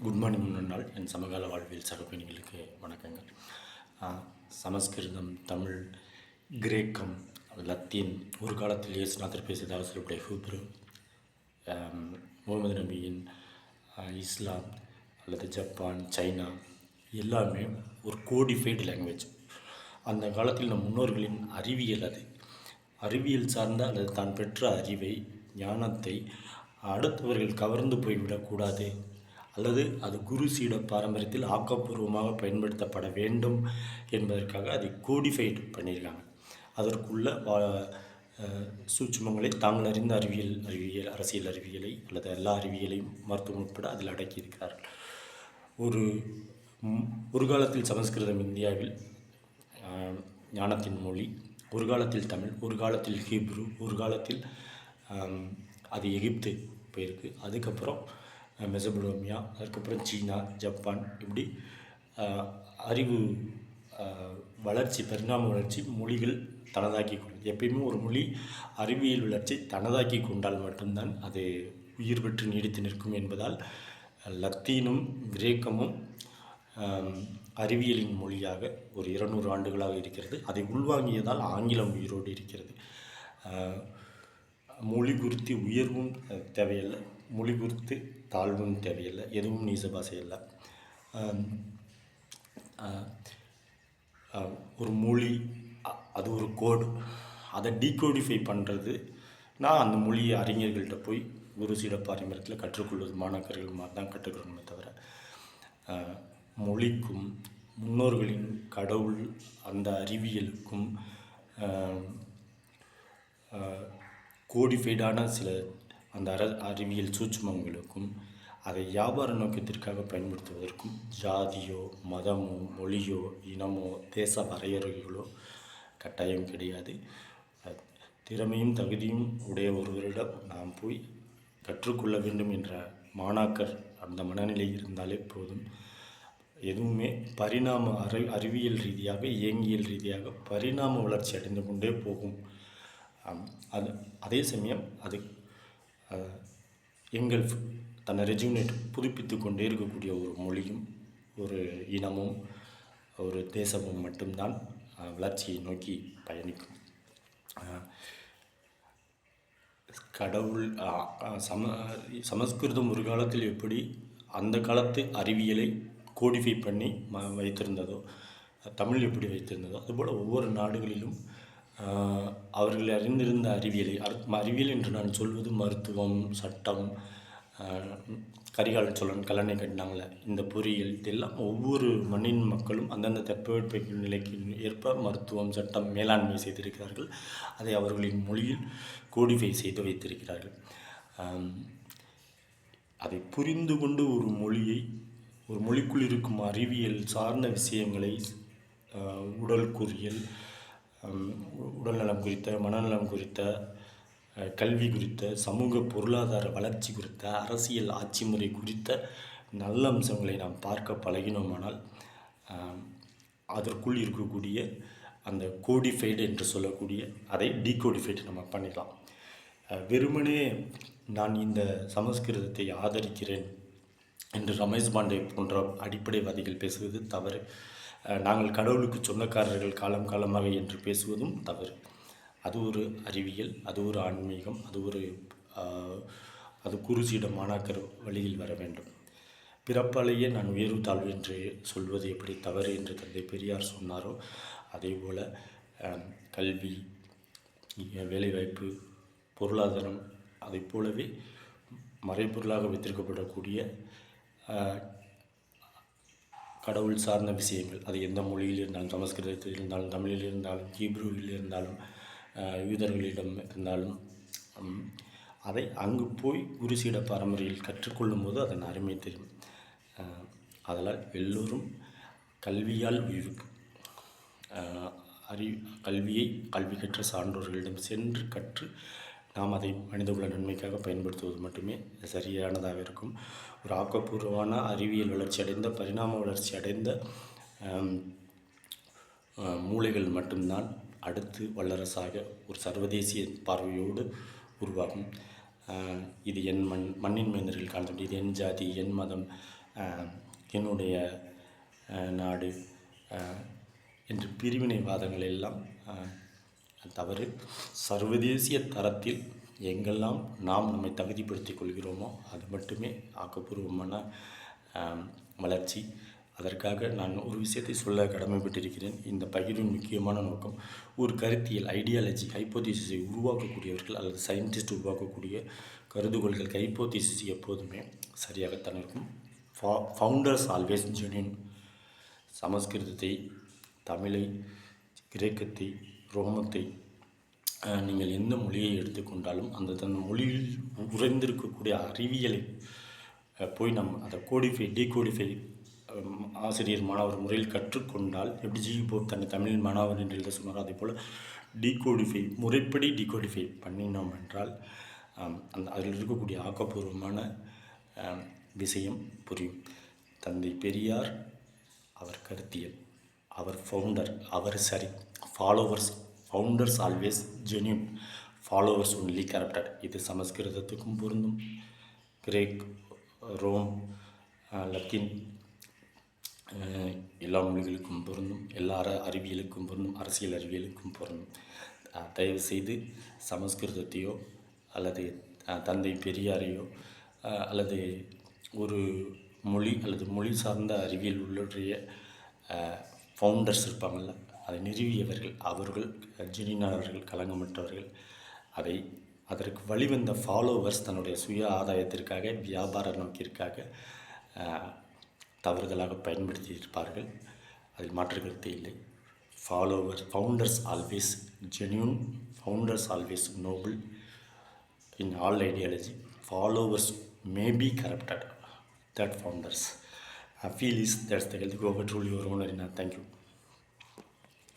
Good morning முன்னாள். என் சமகால வாழ்வியல் சகப்பணிகளுக்கு வணக்கங்கள். சமஸ்கிருதம் தமிழ் கிரேக்கம் லத்தீன். ஒரு காலத்தில் இயேசுநாதர் பேசியதாக சொல்லக்கூடிய ஹூப்ரு முகமது நபியின் இஸ்லாம் அல்லது ஜப்பான் சைனா எல்லாமே ஒரு கோடிஃபைடு லாங்குவேஜ் அந்த காலத்தில் நம் முன்னோர்களின் அறிவியல் அது. அறிவியல் சார்ந்த அல்லது தான் பெற்ற அறிவை ஞானத்தை அடுத்தவர்கள் கவர்ந்து போய்விடக்கூடாது. அல்லது அது குரு சீட பாரம்பரியத்தில் ஆக்கப்பூர்வமாக பயன்படுத்தப்பட வேண்டும் என்பதற்காக அதை கோடிஃபைடு பண்ணியிருக்காங்க. அதற்குள்ள வா- சூட்சுமங்களை தாங்கள் அறிந்த அறிவியல் அறிவியல் அரசியல் அறிவியலை அல்லது எல்லா அறிவியலையும் மருத்துவம் உட்பட அதில் அடக்கியிருக்கிறார்கள். ஒரு ஒரு காலத்தில் சமஸ்கிருதம் இந்தியாவில் ஞானத்தின் மொழி ஒரு காலத்தில் தமிழ் ஒரு காலத்தில் ஹீப்ரு ஒரு காலத்தில் அது எகிப்து போயிருக்கு. அதுக்கப்புறம் மெசபடோமியா அதுக்கப்புறம் சீனா ஜப்பான் இப்படி அறிவு வளர்ச்சி பரிணாம வளர்ச்சி மொழிகள் தனதாக்கி கொண்டது. எப்பயுமே ஒரு மொழி அறிவியல் வளர்ச்சி தனதாக்கி கொண்டால் மட்டும்தான் அது உயிர் பெற்று நீடித்து நிற்கும் என்பதால் லத்தீனும் கிரேக்கமும் அறிவியலின் மொழியாக ஒரு இருநூறு ஆண்டுகளாக இருக்கிறது. அதை உள்வாங்கியதால் ஆங்கிலம் உயிரோடு இருக்கிறது. மொழி குறித்து உயர்வும் தேவையில்லை. மொழி குறித்து தாழ்வும் தேவையில்லை எதுவும் நீசபாசை இல்லை ஒரு மொழி அது ஒரு கோடு. அதை டீகோடிஃபை பண்ணுறது நான் அந்த மொழியை அறிஞர்கள்ட்ட போய் குரு சீட பாரம்பரியத்தில் கற்றுக்கொள்வது மாணாக்கர்கள் மாதிரி தான் கற்றுக்கணுமே தவிர மொழிக்கும் முன்னோர்களின் கடவுள் அந்த அறிவியலுக்கும் கோடிஃபைடான சில அந்த அற அறிவியல் சூட்சமங்களுக்கும் அதை வியாபார நோக்கத்திற்காக பயன்படுத்துவதற்கும் ஜாதியோ மதமோ மொழியோ இனமோ தேச வரையறைகளோ கட்டாயம் கிடையாது. திறமையும் தகுதியும் உடைய ஒருவரிடம் நாம் போய் கற்றுக்கொள்ள வேண்டும் என்ற மாணாக்கர் அந்த மனநிலை இருந்தாலே போதும். எதுவுமே பரிணாம அறி அறிவியல் ரீதியாக இயங்கியல் ரீதியாக பரிணாம வளர்ச்சி அடைந்து கொண்டே போகும். அது அதே சமயம் அது எங்கள் தன்னை ரெஜிமினேட் புதுப்பித்து கொண்டே இருக்கக்கூடிய ஒரு மொழியும் ஒரு இனமும் ஒரு தேசமும் மட்டும்தான் வளர்ச்சியை நோக்கி பயணிக்கும். கடவுள் சம சமஸ்கிருதம் ஒரு காலத்தில் எப்படி அந்த காலத்து அறிவியலை கோடிஃபை பண்ணி ம வைத்திருந்ததோ தமிழ் எப்படி வைத்திருந்ததோ அதுபோல் ஒவ்வொரு நாடுகளிலும் அவர்கள் அறிந்திருந்த அறிவியலை அறிவியல் என்று நான் சொல்வது மருத்துவம் சட்டம் கரிகாலன் சோழன் கல்லணை கட்டினாங்களே இந்த பொறியியல் இதெல்லாம் ஒவ்வொரு மண்ணின் மக்களும் அந்தந்த தட்பவெட்ப நிலைக்கு ஏற்ப மருத்துவம் சட்டம் மேலாண்மை செய்திருக்கிறார்கள். அதை அவர்களின் மொழியில் கோடிஃபை செய்து வைத்திருக்கிறார்கள். அதை புரிந்து கொண்டு ஒரு மொழியை ஒரு மொழிக்குள் இருக்கும் அறிவியல் சார்ந்த விஷயங்களை உடல் குறியல் உடல்நலம் குறித்த மனநலம் குறித்த கல்வி குறித்த சமூக பொருளாதார வளர்ச்சி குறித்த அரசியல் ஆட்சி முறை குறித்த நல்ல அம்சங்களை நாம் பார்க்க பழகினோமானால் அதற்குள் இருக்கக்கூடிய அந்த கோடிஃபைடு என்று சொல்லக்கூடிய அதை டீகோடிஃபைடு நம்ம பண்ணிடலாம். வெறுமனே நான் இந்த சமஸ்கிருதத்தை ஆதரிக்கிறேன் என்று ரமேஷ் பாண்டே போன்ற அடிப்படைவாதிகள் பேசுவது தவறு. நாங்கள் கடவுளுக்கு சொந்தக்காரர்கள் காலம் காலமாக என்று பேசுவதும் தவறு. அது ஒரு அறிவியல் அது ஒரு ஆன்மீகம் அது ஒரு அது குருஜியிடம் மாணாக்கர் வழியில் வர வேண்டும். பிறப்பாலேயே நான் உயர்வு தாழ்வு என்று சொல்வது எப்படி தவறு என்று தந்தை பெரியார் சொன்னாரோ அதே போல் கல்வி வேலைவாய்ப்பு பொருளாதாரம் அதைப் போலவே மறைபொருளாக வைத்திருக்கப்படக்கூடிய கடவுள் சார்ந்த விஷயங்கள். அது எந்த மொழியில் இருந்தாலும் சமஸ்கிருதத்தில் இருந்தாலும் தமிழில் இருந்தாலும் ஹீப்ருவில் இருந்தாலும் யூதர்களிடம் இருந்தாலும் அதை அங்கு போய் குருசீட பாரம்பரியில் கற்றுக்கொள்ளும் போது அதன் அருமை தெரியும். அதனால் எல்லோரும் கல்வியால் உயிர்ப்பு அறி கல்வியை கல்வி கற்ற சான்றோர்களிடம் சென்று கற்று நாம் அதை மனித உள்ள நன்மைக்காக பயன்படுத்துவது மட்டுமே சரியானதாக இருக்கும். ஒரு ஆக்கப்பூர்வமான அறிவியல் வளர்ச்சி அடைந்த பரிணாம வளர்ச்சி அடைந்த மூளைகள் மட்டும்தான் அடுத்து வல்லரசாக ஒரு சர்வதேசிய பார்வையோடு உருவாகும். இது என் மண் மண்ணின் மனிதர்கள் காலத்தொட்டு இது என் ஜாதி என் மதம் என்னுடைய நாடு என்று பிரிவினைவாதங்கள் எல்லாம் தவறு. சர்வதேசிய தரத்தில் எங்கெல்லாம் நாம் நம்மை தகுதிப்படுத்திக் கொள்கிறோமோ அது மட்டுமே ஆக்கப்பூர்வமான வளர்ச்சி. அதற்காக நான் ஒரு விஷயத்தை சொல்ல கடமைப்பட்டிருக்கிறேன். இந்த பகிர்வின் முக்கியமான நோக்கம் ஒரு கருத்தியல் ஐடியாலஜி ஹைப்போதிசிஸை உருவாக்கக்கூடியவர்கள் அல்லது சயின்டிஸ்ட் உருவாக்கக்கூடிய கருதுகோள்கள் ஹைப்போதிசிஸ் எப்போதுமே சரியாகத்தான் இருக்கும். ஃபவுண்டர்ஸ் ஆல்வேஸ் ஜெனின் சமஸ்கிருதத்தை தமிழை கிரேக்கத்தை ரோமத்தை நீங்கள் எந்த மொழியை எடுத்துக்கொண்டாலும் அந்த தன் மொழியில் உறைந்திருக்கக்கூடிய அறிவியலை போய் நம் அதை கோடிஃபை டீகோடிஃபை ஆசிரியர் மாணவர் முறையில் கற்றுக்கொண்டால் எப்படி ஜி போப் தன்னை தமிழ் மாணவர் என்று எழுத சொன்னாரோ அதே போல் டீகோடிஃபை முறைப்படி டீகோடிஃபை பண்ணினோம் என்றால் அந்த அதில் இருக்கக்கூடிய ஆக்கப்பூர்வமான விஷயம் புரியும். தந்தை பெரியார் அவர் கருத்தியல் அவர் ஃபவுண்டர் அவர் சரி. Followers founders always genuine followers only corrupted இது சமஸ்கிருதத்துக்கும் பொருந்தும். கிரேக் ரோம் லத்தீன் எல்லா மொழிகளுக்கும் பொருந்தும். எல்லா அறிவியலுக்கும் பொருந்தும். அரசியல் அறிவியலுக்கும் பொருந்தும். தயவுசெய்து தயவு செய்து சமஸ்கிருதத்தையோ அல்லது தந்தை பெரியாரையோ அல்லது ஒரு மொழி அல்லது மொழி சார்ந்த அறிவியல் உள்ளுடைய ஃபவுண்டர்ஸ் இருப்பாங்கள்ல அதை நிறுவியவர்கள் அவர்கள் ஜெனினானவர்கள் களங்கமற்றவர்கள். அதை அதற்கு வழிவந்த ஃபாலோவர்ஸ் தன்னுடைய சுய ஆதாயத்திற்காக வியாபார நோக்கிற்காக தவறுதலாக பயன்படுத்தி இருப்பார்கள் அதில் மாற்று கருத்தே இல்லை. Follower founders always genuine founders always noble in all ideology followers may be corrupted that founders i is is that's the healthy go over truly your thank you